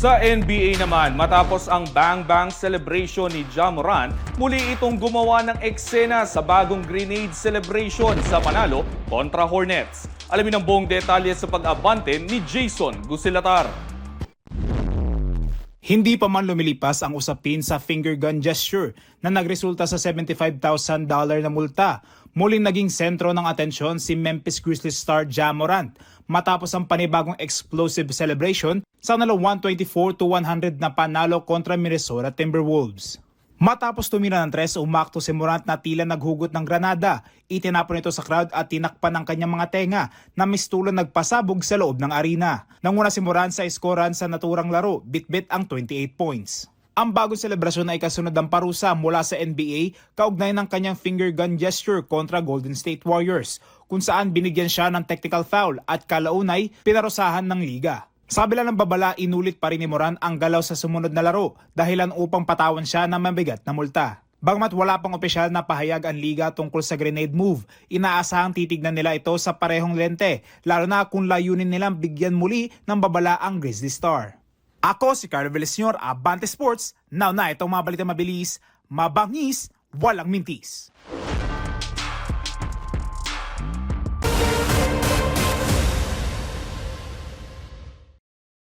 Sa NBA naman, matapos ang Bang Bang celebration ni Ja Morant, muli itong gumawa ng eksena sa bagong grenade celebration sa panalo kontra Hornets. Alamin ang buong detalye sa pag-abante ni Jason Gusilatar. Hindi pa man lumilipas ang usapin sa finger gun gesture na nagresulta sa $75,000 na multa. Muling naging sentro ng atensyon si Memphis Grizzlies star Ja Morant matapos ang panibagong explosive celebration sa nalo 124 to 100 na panalo kontra Minnesota Timberwolves. Matapos tumira ng tres, umakto si Morant na tila naghugot ng granada. Itinapon ito sa crowd at tinakpan ng kanyang mga tenga na mistulan nagpasabog sa loob ng arena. Nanguna si Morant sa iskoran sa naturang laro, bit-bit ang 28 points. Ang bagong selebrasyon ay kasunod ng parusa mula sa NBA kaugnay ng kanyang finger gun gesture kontra Golden State Warriors kung saan binigyan siya ng technical foul at kalaunay pinarusahan ng liga. Sabi lang ng babala, inulit pa rin ni Moran ang galaw sa sumunod na laro dahilan upang patawan siya ng mabigat na multa. Bagamat wala pang opisyal na pahayag ang liga tungkol sa grenade move, inaasahang titignan nila ito sa parehong lente, lalo na kung layunin nilang bigyan muli ng babala ang Grizzly Star. Ako si Carlo Villaseñor, Abante Sports. Now na itong mga balita mabilis, mabangis, walang mintis.